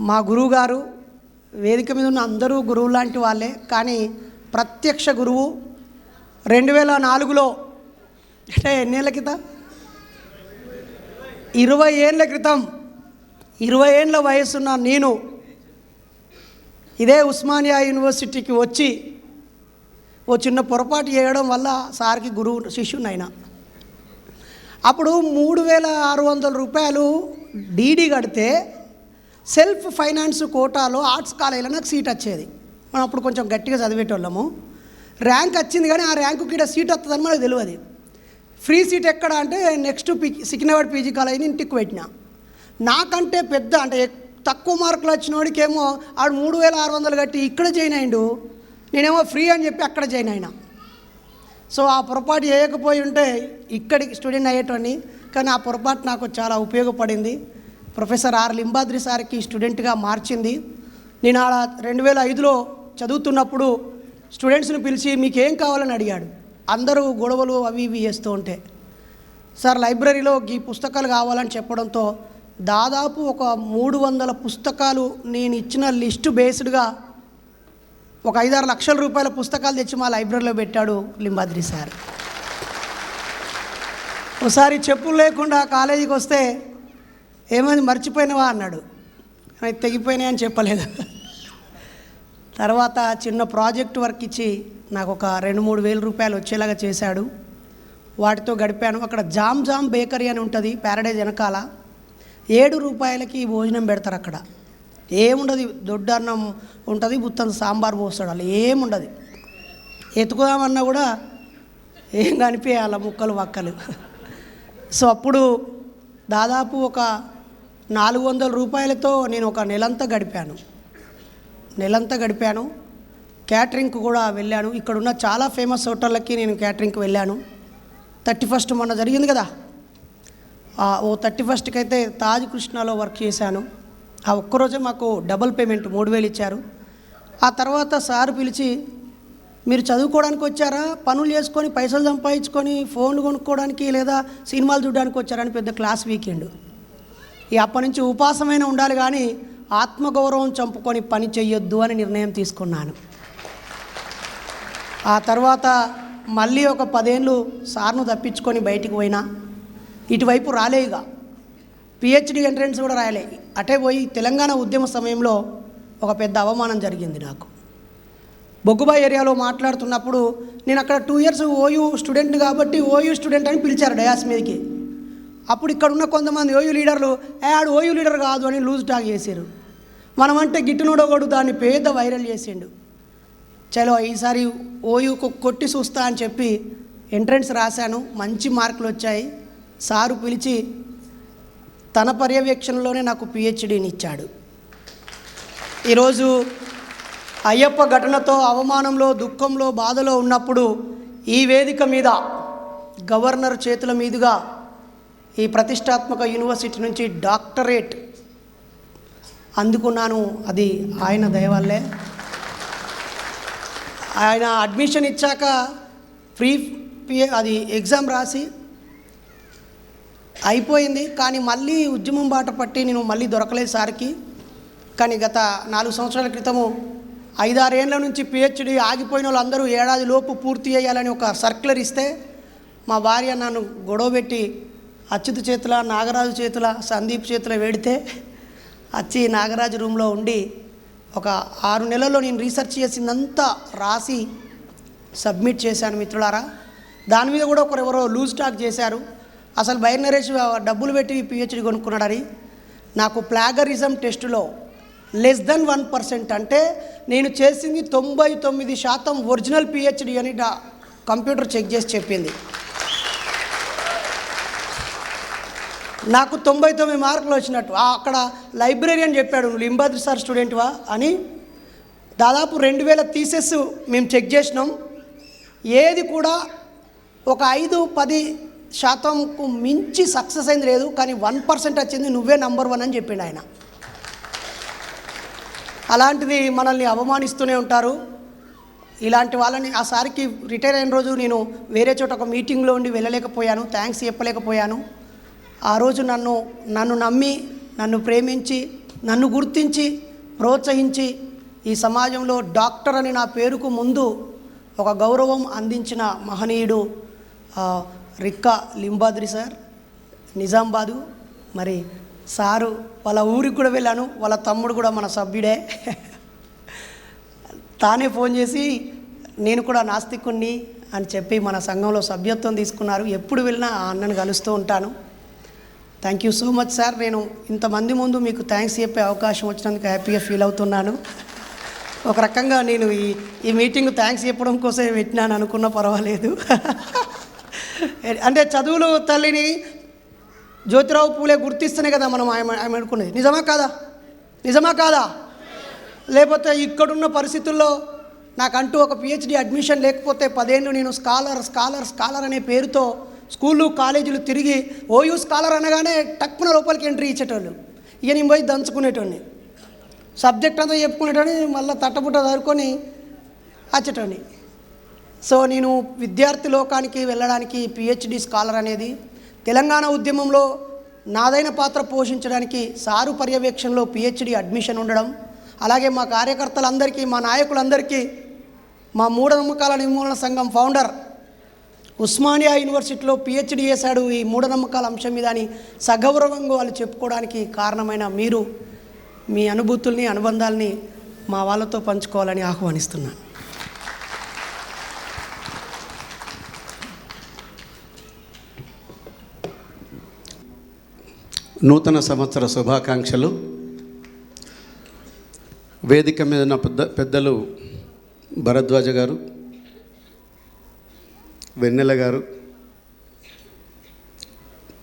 మా గురువు గారు వేదిక మీద ఉన్న అందరూ గురువు లాంటి వాళ్ళే కానీ ప్రత్యక్ష గురువు రెండు వేల నాలుగులో అంటే ఎన్నేళ్ళ క్రితం? ఇరవై ఏళ్ళ క్రితం ఇరవై ఏళ్ళ వయసున్న నేను ఇదే ఉస్మానియా యూనివర్సిటీకి వచ్చి ఓ చిన్న పొరపాటు చేయడం వల్ల సార్కి గురువు శిష్యునైనా అప్పుడు మూడు వేల ఆరు వందల రూపాయలు డీడీ కడితే సెల్ఫ్ ఫైనాన్స్ కోటాలో ఆర్ట్స్ కాలేజీలో నాకు సీట్ వచ్చేది. మనం అప్పుడు కొంచెం గట్టిగా చదివేటోళ్ళము. ర్యాంక్ వచ్చింది కానీ ఆ ర్యాంకు ఇక్కడ సీట్ వస్తుందని మనకు తెలియదు. ఫ్రీ సీట్ ఎక్కడ అంటే నెక్స్ట్ పీ సికింద్రాబాద్ పీజీ కాలేజీని ఇంటికి పెట్టిన. నాకంటే పెద్ద అంటే తక్కువ మార్కులు వచ్చినోడికేమో ఆడు మూడు వేల ఆరు వందలు కట్టి ఇక్కడ జాయిన్ అయిండు. నేనేమో ఫ్రీ అని చెప్పి అక్కడ జాయిన్ అయినా. సో ఆ పొరపాటు చేయకపోయి ఉంటే ఇక్కడికి స్టూడెంట్ అయ్యేటోని కానీ ఆ పొరపాటు నాకు చాలా ఉపయోగపడింది. ప్రొఫెసర్ ఆర్ లింబాద్రి సార్కి స్టూడెంట్గా మార్చింది. నేను ఆడ రెండు వేల ఐదులో చదువుతున్నప్పుడు స్టూడెంట్స్ని పిలిచి మీకు ఏం కావాలని అడిగాడు. అందరూ గొడవలు అవి ఇవి చేస్తూ ఉంటే. సార్ లైబ్రరీలో ఈ పుస్తకాలు కావాలని చెప్పడంతో దాదాపు ఒక మూడు వందల పుస్తకాలు నేను ఇచ్చిన లిస్టు బేస్డ్గా ఒక ఐదారు లక్షల రూపాయల పుస్తకాలు తెచ్చి మా లైబ్రరీలో పెట్టాడు లింబాద్రి సార్. ఒకసారి చెప్పులు లేకుండా కాలేజీకి వస్తే ఏమైంది మర్చిపోయినవా అన్నాడు. "అవి తెగిపోయినాయి అని చెప్పలేదు. తర్వాత చిన్న ప్రాజెక్ట్ వర్క్ ఇచ్చి నాకు ఒక రెండు మూడు వేల రూపాయలు వచ్చేలాగా చేశాడు. వాటితో గడిపాను. అక్కడ జామ్ జామ్ బేకరీ అని ఉంటుంది ప్యారడైజ్ వెనకాల. ఏడు రూపాయలకి భోజనం పెడతారు అక్కడ. ఏముండదు దొడ్డు అన్నం ఉంటుంది బుత్తంత సాంబార్ పోస్తాడు. అలా ఏముండదు. ఎత్తుకుదామన్నా కూడా ఏం కనిపించాలి ముక్కలు వక్కలు. సో అప్పుడు దాదాపు ఒక నాలుగు వందల రూపాయలతో నేను ఒక నెలంతా గడిపాను. నెలంతా గడిపాను. క్యాటరింగ్ కూడా వెళ్ళాను. ఇక్కడున్న చాలా ఫేమస్ హోటళ్ళకి నేను క్యాటరింగ్కి వెళ్ళాను. థర్టీ ఫస్ట్ మొన్న జరిగింది కదా? ఓ థర్టీ ఫస్ట్కి అయితే తాజ్ కృష్ణలో వర్క్ చేశాను. ఆ ఒక్కరోజే మాకు డబుల్ పేమెంట్ మూడు వేలు ఇచ్చారు. ఆ తర్వాత సార్ పిలిచి మీరు చదువుకోవడానికి వచ్చారా? పనులు చేసుకొని పైసలు సంపాదించుకొని ఫోన్లు కొనుక్కోవడానికి లేదా సినిమాలు చూడడానికి వచ్చారని పెద్ద క్లాస్ వీకెండ్. ఈ అప్పటి నుంచి ఉపాసమైన ఉండాలి కానీ ఆత్మగౌరవం చంపుకొని పని చెయ్యొద్దు అని నిర్ణయం తీసుకున్నాను. ఆ తర్వాత మళ్ళీ ఒక పదేళ్ళు సార్ను తప్పించుకొని బయటికి పోయినా ఇటువైపు రాలే పిహెచ్డి ఎంట్రన్స్ కూడా రాయలే. అటే పోయి తెలంగాణ ఉద్యమ సమయంలో ఒక పెద్ద అవమానం జరిగింది నాకు. బొగ్గుబాయ్ ఏరియాలో మాట్లాడుతున్నప్పుడు నేను అక్కడ టూ ఇయర్స్ ఓయూ స్టూడెంట్ కాబట్టి ఓయూ స్టూడెంట్ అని పిలిచారు డయాస్ మీదకి. అప్పుడు ఇక్కడ ఉన్న కొంతమంది ఓయూ లీడర్లు "ఏ, ఆడు ఓయూ లీడర్ కాదు అని లూజ్ టాక్ చేశారు. మనమంటే గిట్టునోడోగోడు దాన్ని పేద వైరల్ చేసిండు. చలో ఈసారి ఓయూకు కొట్టి చూస్తా అని చెప్పి ఎంట్రన్స్ రాశాను. మంచి మార్కులు వచ్చాయి. సారు పిలిచి తన పర్యవేక్షణలోనే నాకు పిహెచ్డీని ఇచ్చాడు. ఈరోజు అయ్యప్ప ఘటనతో అవమానంలో దుఃఖంలో బాధలో ఉన్నప్పుడు ఈ వేదిక మీద గవర్నర్ చేతుల మీదుగా ఈ ప్రతిష్టాత్మక యూనివర్సిటీ నుంచి డాక్టరేట్ అందుకున్నాను. అది ఆయన దయవల్లే. ఆయన అడ్మిషన్ ఇచ్చాక ఫ్రీ అది ఎగ్జామ్ రాసి అయిపోయింది. కానీ మళ్ళీ ఉద్యమం బాట పట్టి నేను మళ్ళీ దొరకలేదు సార్కి. కానీ గత నాలుగు సంవత్సరాల క్రితము ఐదారేళ్ళ నుంచి పిహెచ్డి ఆగిపోయిన వాళ్ళందరూ ఏడాది లోపు పూర్తి చేయాలని ఒక సర్క్యులర్ ఇస్తే మా భార్య నన్ను గొడవ పెట్టి అచ్యుత్ చేతుల నాగరాజు చేతుల సందీప్ చేతుల వెడితే వచ్చి నాగరాజు రూమ్లో ఉండి ఒక ఆరు నెలల్లో నేను రీసెర్చ్ చేసిందంతా రాసి సబ్మిట్ చేశాను మిత్రులారా. దాని మీద కూడా ఒకరు ఎవరో లూజ్ టాక్ చేశారు. అసలు బైర్ నరేష్ డబ్బులు పెట్టి పిహెచ్డి కొనుక్కున్నాడని. నాకు ప్లాగరిజం టెస్టులో లెస్ దెన్ వన్ పర్సెంట్ అంటే నేను చేసింది తొంభై తొమ్మిది శాతం ఒరిజినల్ పిహెచ్డి అని కంప్యూటర్ చెక్ చేసి చెప్పింది. నాకు తొంభై తొమ్మిది మార్కులు వచ్చినట్టు. అక్కడ లైబ్రరీయన్ చెప్పాడు నువ్వు లింబాద్రి సార్ స్టూడెంట్వా అని. దాదాపు రెండు వేల థీసెస్ మేము చెక్ చేసినాం. ఏది కూడా ఒక ఐదు పది శాతంకు మించి సక్సెస్ అయింది లేదు కానీ వన్ పర్సెంట్ వచ్చింది నువ్వే నంబర్ వన్ అని చెప్పిండు ఆయన. అలాంటిది మనల్ని అవమానిస్తూనే ఉంటారు. ఇలాంటి వాళ్ళని ఆ సారికి రిటైర్ అయిన రోజు నేను వేరే చోట ఒక మీటింగ్లో ఉండి వెళ్ళలేకపోయాను. థ్యాంక్స్ చెప్పలేకపోయాను. ఆ రోజు నన్ను నన్ను నమ్మి నన్ను ప్రేమించి నన్ను గుర్తించి ప్రోత్సహించి ఈ సమాజంలో డాక్టర్ అని నా పేరుకు ముందు ఒక గౌరవం అందించిన మహనీయుడు రిక్కా లింబాద్రి సార్ నిజామాబాదు మరి సారు వాళ్ళ ఊరికి కూడా వెళ్ళాను వాళ్ళ తమ్ముడు కూడా మన సభ్యుడే. తానే ఫోన్ చేసి నేను కూడా నాస్తికుణ్ణి అని చెప్పి మన సంఘంలో సభ్యత్వం తీసుకున్నారు. ఎప్పుడు వెళ్ళినా ఆ అన్నను కలుస్తూ ఉంటాను. Thank you so much sir నేను ఇంతమంది ముందు మీకు థ్యాంక్స్ చెప్పే అవకాశం వచ్చినందుకు హ్యాపీగా ఫీల్ అవుతున్నాను. ఒక రకంగా నేను ఈ ఈ మీటింగ్ థ్యాంక్స్ చెప్పడం కోసమే పెట్టినాను అనుకున్నా పర్వాలేదు. అంటే చదువులు తల్లిని జ్యోతిరావు పూలే గుర్తిస్తేనే కదా మనం ఆమె ఆమె అనుకునేది. నిజమా కాదా? నిజమా కాదా? లేకపోతే ఇక్కడున్న పరిస్థితుల్లో నాకంటూ ఒక పిహెచ్డి అడ్మిషన్ లేకపోతే పదేళ్ళు నేను స్కాలర్ స్కాలర్ స్కాలర్ అనే పేరుతో స్కూళ్ళు కాలేజీలు తిరిగి ఓయూ స్కాలర్ అనగానే టక్కున లోపలికి ఎంట్రీ ఇచ్చేటోళ్ళు. ఇక నేను పోయి దంచుకునేటోడిని. సబ్జెక్ట్ అంతా చెప్పుకునేటోని మళ్ళీ తట్టబుట్ట చదువుకొని వచ్చేటోని సో నేను విద్యార్థి లోకానికి వెళ్ళడానికి పిహెచ్డి స్కాలర్ అనేది తెలంగాణ ఉద్యమంలో నాదైన పాత్ర పోషించడానికి సారు పర్యవేక్షణలో పిహెచ్డి అడ్మిషన్ ఉండడం అలాగే మా కార్యకర్తలందరికీ మా నాయకులందరికీ మా మూఢనమ్మకాల నిర్మూలన సంఘం ఫౌండర్ ఉస్మానియా యూనివర్సిటీలో పిహెచ్డి చేశాడు ఈ మూఢనమ్మకాల అంశం మీద అని సగౌరవంగా వాళ్ళు చెప్పుకోవడానికి కారణమైన మీరు మీ అనుభూతుల్ని అనుబంధాల్ని మా వాళ్ళతో పంచుకోవాలని ఆహ్వానిస్తున్నాను. నూతన సంవత్సర శుభాకాంక్షలు. వేదిక మీద ఉన్న పెద్ద పెద్దలు భరద్వాజ గారు వెన్నెల గారు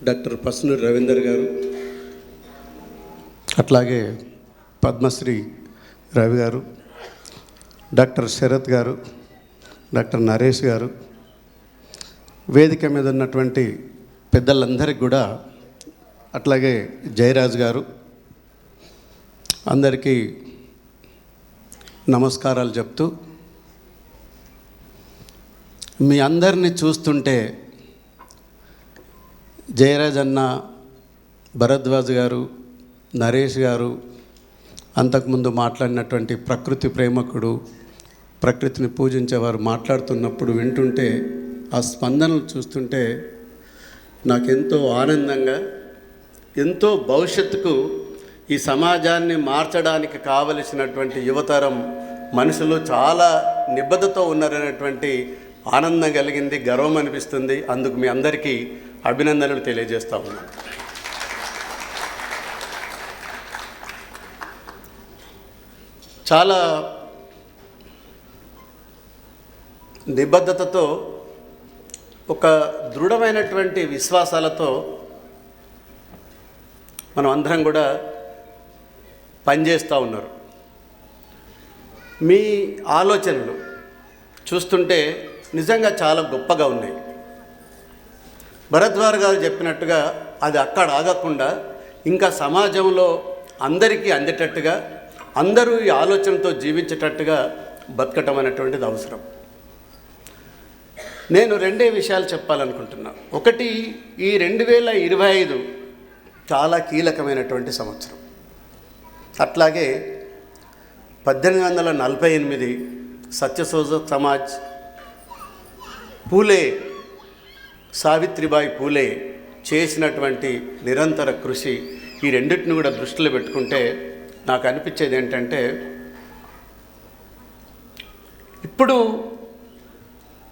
డాక్టర్ పసునూరి రవీందర్ గారు అట్లాగే పద్మశ్రీ రవి గారు డాక్టర్ శరత్ గారు డాక్టర్ నరేష్ గారు వేదిక మీద ఉన్నటువంటి పెద్దలందరికీ కూడా అట్లాగే జయరాజ్ గారు అందరికీ నమస్కారాలు చెప్తూ మీ అందరిని చూస్తుంటే జయరాజ్ అన్న భరద్వాజ్ గారు నరేష్ గారు అంతకుముందు మాట్లాడినటువంటి ప్రకృతి ప్రేమకుడు ప్రకృతిని పూజించేవారు మాట్లాడుతున్నప్పుడు వింటుంటే ఆ స్పందనలు చూస్తుంటే నాకెంతో ఆనందంగా ఎంతో భవిష్యత్తుకు ఈ సమాజాన్ని మార్చడానికి కావలసినటువంటి యువతరం మనుషులు చాలా నిబద్ధతో ఉన్నారనేటువంటి ఆనందం కలిగింది గర్వం అనిపిస్తుంది. అందుకు మీ అందరికీ అభినందనలు తెలియజేస్తా ఉన్నాను. చాలా నిబద్ధతతో ఒక దృఢమైనటువంటి విశ్వాసాలతో మనం అందరం కూడా పనిచేస్తూ ఉన్నారు. మీ ఆలోచనలు చూస్తుంటే నిజంగా చాలా గొప్పగా ఉన్నాయి. భరద్వార్ గారు చెప్పినట్టుగా అది అక్కడ ఆగకుండా ఇంకా సమాజంలో అందరికీ అందేటట్టుగా అందరూ ఈ ఆలోచనతో జీవించేటట్టుగా బతకటం అనేటువంటిది అవసరం. నేను రెండే విషయాలు చెప్పాలనుకుంటున్నా. ఒకటి ఈ రెండు వేల ఇరవై ఐదు చాలా కీలకమైనటువంటి సంవత్సరం. అట్లాగే పద్దెనిమిది వందల నలభై ఎనిమిది సత్యశోధ సమాజ్ పూలే సావిత్రిబాయి పూలే చేసినటువంటి నిరంతర కృషి ఈ రెండింటిని కూడా దృష్టిలో పెట్టుకుంటే నాకు అనిపించేది ఏంటంటే ఇప్పుడు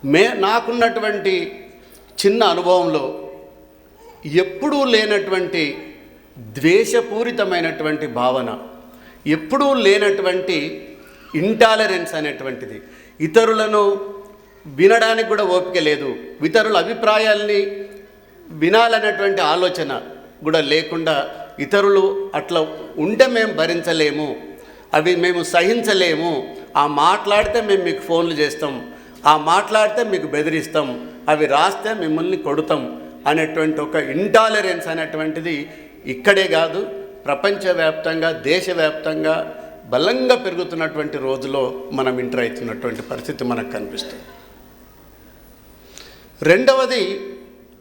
మే నాకున్నటువంటి చిన్న అనుభవంలో ఎప్పుడూ లేనటువంటి ద్వేషపూరితమైనటువంటి భావన ఎప్పుడూ లేనటువంటి ఇంటాలరెన్స్ అనేటువంటిది ఇతరులను వినడానికి కూడా ఓపిక లేదు. ఇతరుల అభిప్రాయాల్ని వినాలనేటువంటి ఆలోచన కూడా లేకుండా ఇతరులు అట్లా ఉంటే మేము భరించలేము అవి మేము సహించలేము ఆ మాట్లాడితే మేము మీకు ఫోన్లు చేస్తాం ఆ మాట్లాడితే మీకు బెదిరిస్తాం అవి రాస్తే మిమ్మల్ని కొడతాం అనేటువంటి ఒక ఇంటాలరెన్స్ అనేటువంటిది ఇక్కడే కాదు ప్రపంచవ్యాప్తంగా దేశవ్యాప్తంగా బలంగా పెరుగుతున్నటువంటి రోజులో మనం ఎంటర్ అవుతున్నటువంటి పరిస్థితి మనకు కనిపిస్తుంది. రెండవది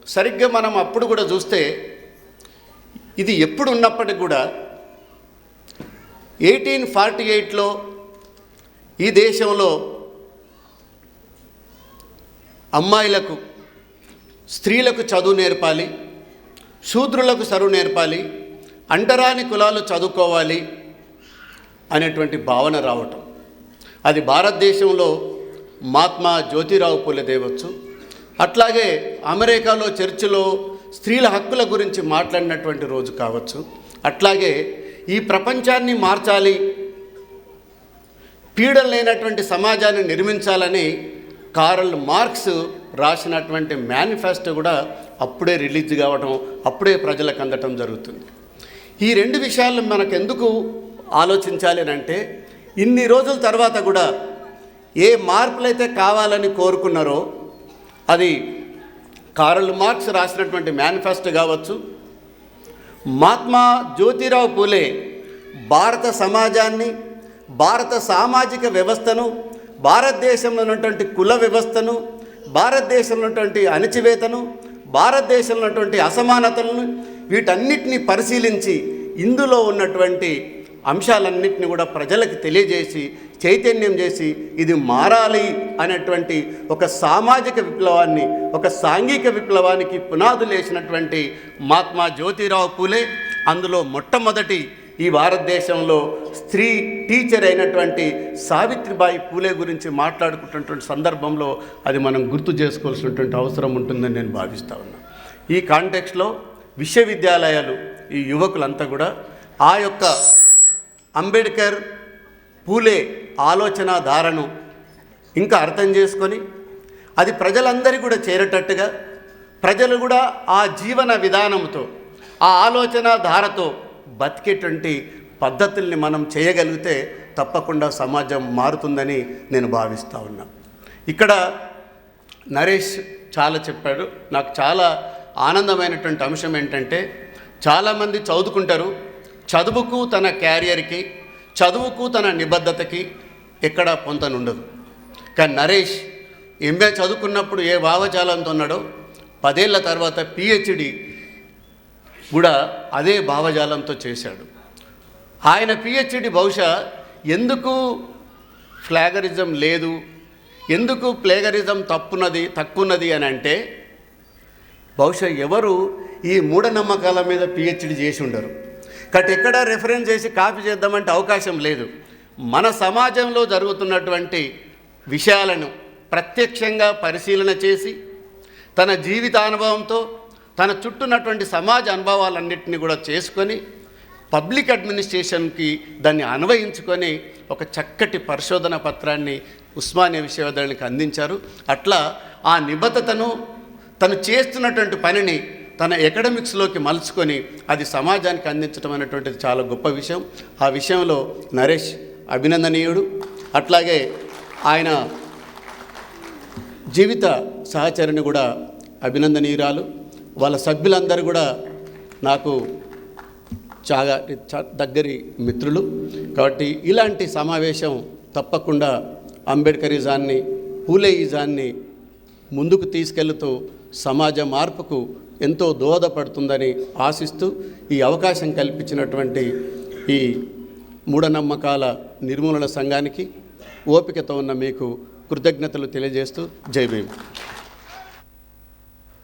సరిగ్గా మనం అప్పుడు కూడా చూస్తే ఇది ఎప్పుడు ఉన్నప్పటికి కూడా ఎయిటీన్ ఫార్టీ ఎయిట్లో ఈ దేశంలో అమ్మాయిలకు స్త్రీలకు చదువు నేర్పాలి శూద్రులకు చదువు నేర్పాలి అంటరాని కులాలు చదువుకోవాలి అనేటువంటి భావన రావటం. అది భారతదేశంలో మహాత్మా జ్యోతిరావు పూలే దేవచ్చు అట్లాగే అమెరికాలో చర్చిలో స్త్రీల హక్కుల గురించి మాట్లాడినటువంటి రోజు కావచ్చు. అట్లాగే ఈ ప్రపంచాన్ని మార్చాలి పీడలు లేనటువంటి సమాజాన్ని నిర్మించాలని కారల్ మార్క్స్ రాసినటువంటి మేనిఫెస్టో కూడా అప్పుడే రిలీజ్ కావడం అప్పుడే ప్రజలకు అందటం జరుగుతుంది. ఈ రెండు విషయాలు మనకు ఎందుకు ఆలోచించాలి అని అంటే ఇన్ని రోజుల తర్వాత కూడా ఏ మార్పులైతే కావాలని కోరుకున్నారో అది కార్ల్ మార్క్స్ రాసినటువంటి మేనిఫెస్టో కావచ్చు. మహాత్మా జ్యోతిరావు పూలే భారత సమాజాన్ని భారత సామాజిక వ్యవస్థను భారతదేశంలో ఉన్నటువంటి కుల వ్యవస్థను భారతదేశంలో ఉన్నటువంటి అణచివేతను భారతదేశంలో ఉన్నటువంటి అసమానతలను వీటన్నిటిని పరిశీలించి ఇందులో ఉన్నటువంటి అంశాలన్నింటినీ కూడా ప్రజలకు తెలియజేసి చైతన్యం చేసి ఇది మారాలి అనేటువంటి ఒక సామాజిక విప్లవాన్ని ఒక సాంఘిక విప్లవానికి పునాదులు వేసినటువంటి మహాత్మా జ్యోతిరావు పూలే. అందులో మొట్టమొదటి ఈ భారతదేశంలో స్త్రీ టీచర్ అయినటువంటి సావిత్రిబాయి పూలే గురించి మాట్లాడుకుంటున్నటువంటి సందర్భంలో అది మనం గుర్తు చేసుకోవాల్సినటువంటి అవసరం ఉంటుందని నేను భావిస్తా ఉన్నాను ఈ కాంటెక్స్లో విశ్వవిద్యాలయాలు ఈ యువకులంతా కూడా ఆ యొక్క అంబేద్కర్ పూలే ఆలోచన ధారను ఇంకా అర్థం చేసుకొని అది ప్రజలందరికీ కూడా చేరేటట్టుగా ప్రజలు కూడా ఆ జీవన విధానంతో ఆ ఆలోచన ధారతో బతికేటువంటి పద్ధతుల్ని మనం చేయగలిగితే తప్పకుండా సమాజం మారుతుందని నేను భావిస్తూ ఉన్నా. ఇక్కడ నరేష్ చాలా చెప్పాడు. నాకు చాలా ఆనందమైనటువంటి అంశం ఏంటంటే చాలామంది చదువుకుంటారు చదువుకు తన క్యారియర్కి చదువుకు తన నిబద్ధతకి ఎక్కడ పొంతనుండదు కానీ నరేష్ ఎంఏ చదువుకున్నప్పుడు ఏ భావజాలంతో ఉన్నాడో పదేళ్ళ తర్వాత పిహెచ్డి కూడా అదే భావజాలంతో చేశాడు. ఆయన పిహెచ్డి బహుశా ఎందుకు ఫ్లాగరిజం లేదు ఎందుకు ప్లేగరిజం తప్పున్నది తక్కున్నది అని అంటే బహుశా ఎవరు ఈ మూఢనమ్మకాల మీద పిహెచ్డి చేసి ఉండరు. కట్ ఎక్కడ రెఫరెన్స్ చేసి కాపీ చేద్దామంటే అవకాశం లేదు. మన సమాజంలో జరుగుతున్నటువంటి విషయాలను ప్రత్యక్షంగా పరిశీలన చేసి తన జీవితానుభవంతో తన చుట్టూన్నటువంటి సమాజ అనుభవాలన్నింటినీ కూడా చేసుకొని పబ్లిక్ అడ్మినిస్ట్రేషన్కి దాన్ని అన్వయించుకొని ఒక చక్కటి పరిశోధన పత్రాన్ని ఉస్మానియా విశ్వవిద్యాలయానికి అందించారు. అట్లా ఆ నిబద్ధతను తను చేస్తున్నటువంటి పనిని తన ఎకడమిక్స్లోకి మలుచుకొని అది సమాజానికి అందించడం అనేటువంటిది చాలా గొప్ప విషయం. ఆ విషయంలో నరేష్ అభినందనీయుడు. అట్లాగే ఆయన జీవిత సహచరిని కూడా అభినందనీయురాలు. వాళ్ళ సభ్యులందరూ కూడా నాకు చాలా దగ్గరి మిత్రులు. కాబట్టి ఇలాంటి సమావేశం తప్పకుండా అంబేద్కరిజాన్ని పూలేయిజాన్ని ముందుకు తీసుకెళ్తూ సమాజ మార్పుకు ఎంతో దోహదపడుతుందని ఆశిస్తూ ఈ అవకాశం కల్పించినటువంటి ఈ మూఢనమ్మకాల నిర్మూలన సంఘానికి ఓపికతో ఉన్న మీకు కృతజ్ఞతలు తెలియజేస్తూ జై భీమ్.